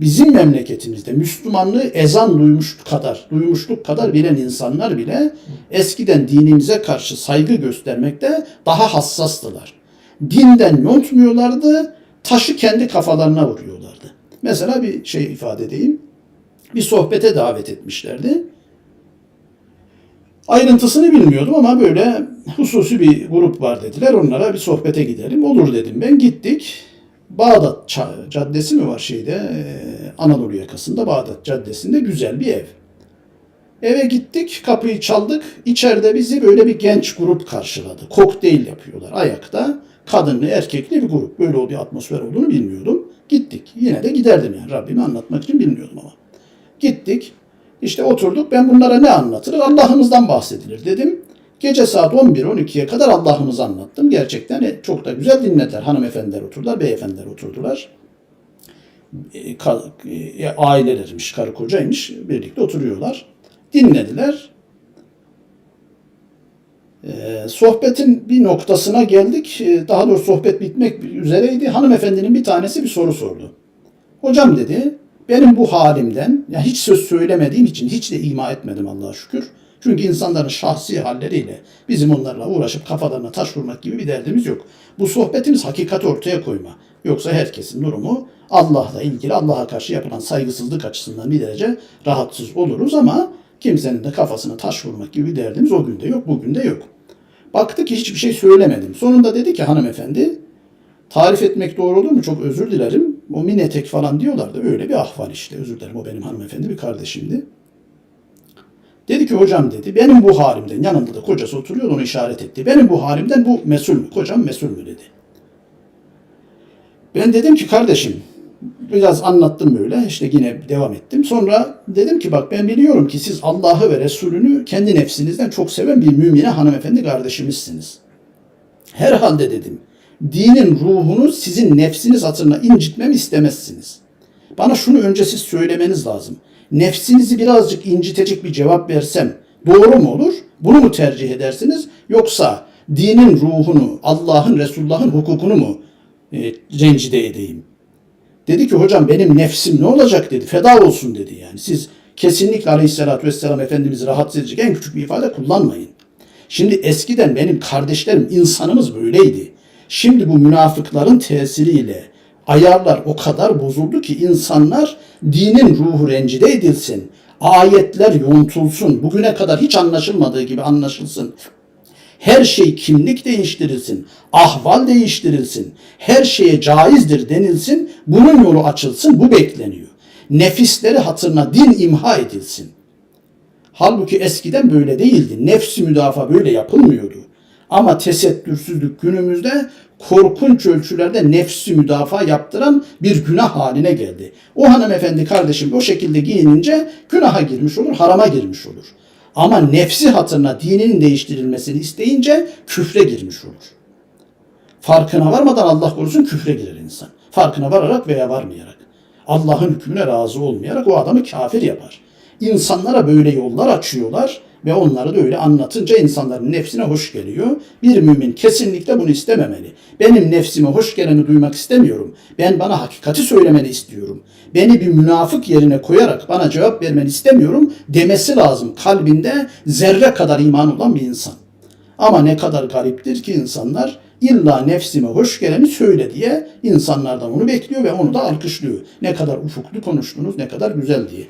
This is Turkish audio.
bizim memleketimizde Müslümanlığı ezan duymuş kadar, duymuşluk kadar bilen insanlar bile eskiden dinimize karşı saygı göstermekte daha hassastılar. Dinden yontmuyorlardı, taşı kendi kafalarına vuruyorlardı. Mesela bir şey ifade edeyim. Bir sohbete davet etmişlerdi. Ayrıntısını bilmiyordum ama böyle hususi bir grup var dediler. Onlara bir sohbete gidelim. Olur dedim ben. Gittik. Bağdat Caddesi mi var şeyde? Anadolu yakasında Bağdat Caddesi'nde güzel bir ev. Eve gittik, kapıyı çaldık. İçeride bizi böyle bir genç grup karşıladı. Kokteyl yapıyorlar ayakta. Kadınlı, erkekli bir grup. Böyle bir atmosfer olduğunu bilmiyordum. Gittik. Yine de giderdim yani. Rabbimi anlatmak için bilmiyordum ama. Gittik. İşte oturduk. Ben bunlara ne anlatırım? Allah'ımızdan bahsedilir dedim. Gece saat 11-12'ye kadar Allah'ımızı anlattım. Gerçekten e, çok da güzel dinlediler. Hanımefendiler oturdular, beyefendiler oturdular. E, e, ailelermiş, karı kocaymış. Birlikte oturuyorlar. Dinlediler. Sohbetin bir noktasına geldik. Daha doğrusu sohbet bitmek üzereydi. Hanımefendinin bir tanesi bir soru sordu. Hocam dedi, benim bu halimden, ya hiç söz söylemediğim için hiç de ima etmedim Allah'a şükür. Çünkü insanların şahsi halleriyle bizim onlarla uğraşıp kafalarına taş vurmak gibi bir derdimiz yok. Bu sohbetimiz hakikati ortaya koyma. Yoksa herkesin durumu Allah'la ilgili, Allah'a karşı yapılan saygısızlık açısından bir derece rahatsız oluruz ama kimsenin de kafasına taş vurmak gibi bir derdimiz o günde yok, bugün de yok. Baktı ki hiçbir şey söylemedim. Sonunda dedi ki hanımefendi, tarif etmek doğru olur mu? Çok özür dilerim. O mini etek falan diyorlardı. Öyle bir ahval işte. Özür dilerim. O benim hanımefendi bir kardeşimdi. Ki hocam dedi benim bu halimden yanında da kocası oturuyor onu işaret etti. Benim bu halimden bu mesul mü? Kocam mesul mü dedi. Ben dedim ki kardeşim biraz anlattım böyle işte yine devam ettim. Sonra dedim ki bak ben biliyorum ki siz Allah'ı ve Resulünü kendi nefsinizden çok seven bir mümine hanımefendi kardeşimizsiniz. Herhalde dedim dinin ruhunu sizin nefsiniz hatırına incitmemi istemezsiniz. Bana şunu önce siz söylemeniz lazım. Nefsinizi birazcık incitecek bir cevap versem doğru mu olur? Bunu mu tercih edersiniz? Yoksa dinin ruhunu, Allah'ın, Resulullah'ın hukukunu mu e, rencide edeyim? Dedi ki hocam benim nefsim ne olacak dedi. Feda olsun dedi yani. Siz kesinlikle aleyhissalatü vesselam Efendimiz'i rahatsız edecek en küçük bir ifade kullanmayın. Şimdi eskiden benim kardeşlerim insanımız böyleydi. Şimdi bu münafıkların tesiriyle ayarlar o kadar bozuldu ki insanlar dinin ruhu rencide edilsin. Ayetler yontulsun. Bugüne kadar hiç anlaşılmadığı gibi anlaşılsın. Her şey kimlik değiştirilsin, ahval değiştirilsin, her şeye caizdir denilsin, bunun yolu açılsın, bu bekleniyor. Nefisleri hatırına din imha edilsin. Halbuki eskiden böyle değildi. Nefsi müdafaa böyle yapılmıyordu. Ama tesettürsüzlük günümüzde korkunç ölçülerde nefsi müdafaa yaptıran bir günah haline geldi. O hanımefendi kardeşim o şekilde giyinince günaha girmiş olur, harama girmiş olur. Ama nefsi hatırına dininin değiştirilmesini isteyince küfre girmiş olur. Farkına varmadan Allah korusun küfre girer insan. Farkına vararak veya varmayarak. Allah'ın hükmüne razı olmayarak o adamı kafir yapar. İnsanlara böyle yollar açıyorlar ve onları da öyle anlatınca insanların nefsine hoş geliyor. Bir mümin kesinlikle bunu istememeli. Benim nefsime hoş geleni duymak istemiyorum. Ben bana hakikati söylemeni istiyorum. Beni bir münafık yerine koyarak bana cevap vermeni istemiyorum demesi lazım kalbinde zerre kadar iman olan bir insan. Ama ne kadar gariptir ki insanlar illa nefsime hoş geleni söyle diye insanlardan onu bekliyor ve onu da alkışlıyor. Ne kadar ufuklu konuştunuz, ne kadar güzel diye.